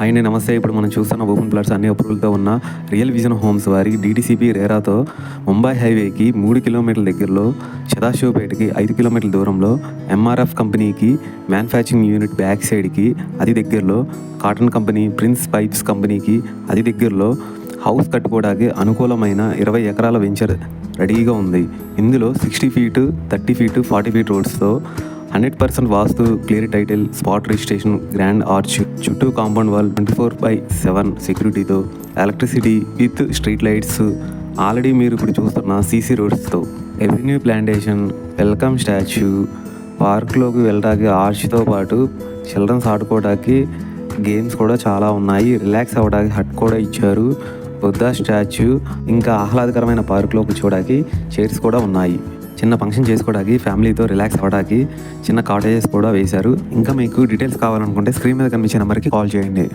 Hi నమస్తే. ఇప్పుడు మనం చూస్తున్న ఓపెన్ ప్లాట్స్ అన్ని అప్రూవల్తో ఉన్న రియల్ విజన్ హోమ్స్ వారి డీటీసీపీ రేరాతో ముంబై హైవేకి మూడు కిలోమీటర్ల దగ్గరలో సదాశివపేటకి ఐదు కిలోమీటర్ల దూరంలో ఎంఆర్ఎఫ్ కంపెనీకి మ్యానుఫ్యాక్చరింగ్ యూనిట్ బ్యాక్ సైడ్కి అది దగ్గరలో కాటన్ కంపెనీ ప్రిన్స్ పైప్స్ కంపెనీకి అది దగ్గరలో హౌస్ కట్టుకోవడానికి అనుకూలమైన ఇరవై ఎకరాల వెంచర్ రెడీగా ఉంది. ఇందులో sixty feet thirty feet forty feet రోడ్స్తో hundred percent vastu clear title spot registration grand arch చుట్టూ compound wall twenty four by seven సెక్యూరిటీతో electricity with street lights. Already మీరు ఇప్పుడు చూస్తున్న సీసీ రోడ్స్తో ఎవెన్యూ ప్లాంటేషన్ వెల్కమ్ స్టాచ్యూ పార్క్లోకి వెళ్ళడానికి ఆర్చ్తో పాటు children's ఆడుకోవడానికి games కూడా చాలా ఉన్నాయి. రిలాక్స్ అవ్వడానికి హట్ కూడా ఇచ్చారు. బుద్ధ స్టాచ్యూ ఇంకా ఆహ్లాదకరమైన పార్కులో కూర్చోవడానికి చైర్స్ కూడా ఉన్నాయి. చిన్న ఫంక్షన్ చేసుకోవడానికి ఫ్యామిలీతో రిలాక్స్ అవ్వడానికి చిన్న కాటేజెస్ కూడా వేశారు. ఇంకా మీకు డీటెయిల్స్ కావాలనుకుంటే స్క్రీన్ మీద కనిపించే నెంబర్కి కాల్ చేయండి.